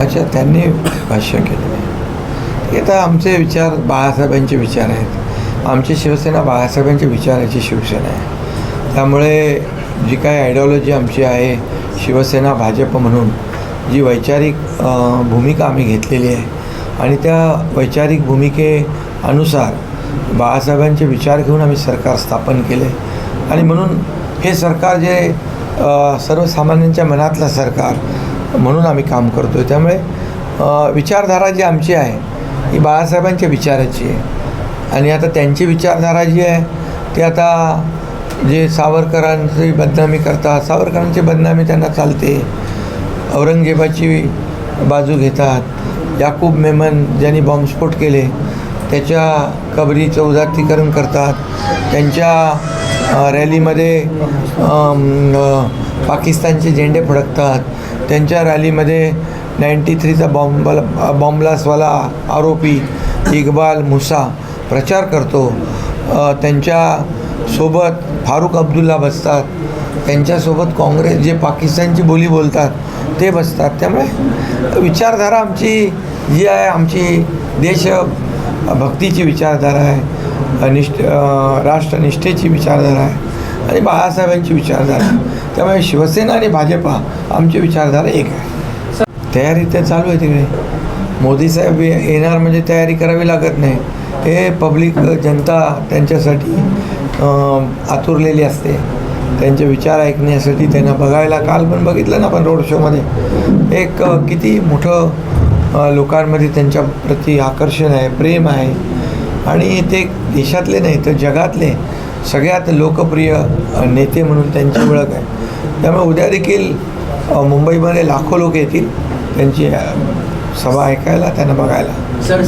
भाषा त्यांनी भाष्य केलेलं आहे. हे तर आमचे विचार बाळासाहेबांचे विचार आहेत. आमची शिवसेना बाळासाहेबांच्या विचाराची शिवसेना आहे. त्यामुळे जी काही आयडिओलॉजी आमची आहे शिवसेना भाजप म्हणून जी वैचारिक भूमिका आम्ही घेतलेली आहे आणि त्या वैचारिक भूमिकेनुसार बाळासाहेबांचे विचार घेऊन आम्ही सरकार स्थापन केले. आणि म्हणून हे सरकार जे सर्वसामान्यांच्या मनातलं सरकार म्हणून आम्ही काम करतो आहे त्यामुळे विचारधारा जी आमची आहे ही बाळासाहेबांच्या विचाराची आहे. आणि आता त्यांची विचारधारा जी आहे ती आता जे सावरकरांची बदनामी करतात सावरकरांची बदनामी त्यांना चालते. औरंगजेबाची बाजू घेतात. याकूब मेमन ज्यांनी बॉम्बस्फोट केले त्याच्या कबरीचं उदात्तीकरण करतात. त्यांच्या रॅलीमध्ये पाकिस्तानचे झेंडे फडकतात. त्यांच्या रॅलीमध्ये नाईंटी थ्रीचा बॉम्ब बॉम्बलासवाला आरोपी इक्बाल मुसा प्रचार करतो. त्यांच्या त्यांच्यासोबत फारूक अब्दुल्ला बसतात. त्यांच्यासोबत काँग्रेस जे पाकिस्तानची बोली बोलतात ते बसतात. त्यामुळे विचारधारा आमची जी आहे आमची देशभक्तीची विचारधारा आहे. निष्ठ राष्ट्रनिष्ठेची विचारधारा आहे. आणि बाळासाहेबांची विचारधारा आहे. त्यामुळे शिवसेना आणि भाजपा आमची विचारधारा एक आहे. तयारी तर चालू आहे तिकडे. मोदी साहेब येणार म्हणजे तयारी करावी लागत नाही. हे पब्लिक जनता त्यांच्यासाठी आतुरलेली असते. त्यांचे विचार ऐकण्यासाठी त्यांना बघायला काल पण बघितलं ना आपण रोड शोमध्ये. एक किती मोठं लोकांमध्ये त्यांच्या प्रति आकर्षण आहे प्रेम आहे. आणि ते देशातले नाही तर जगातले सगळ्यात लोकप्रिय नेते म्हणून त्यांची ओळख आहे. त्यामुळे उद्या देखील मुंबईमध्ये लाखो लोक येतील त्यांची सभा ऐकायला त्यांना बघायला. सर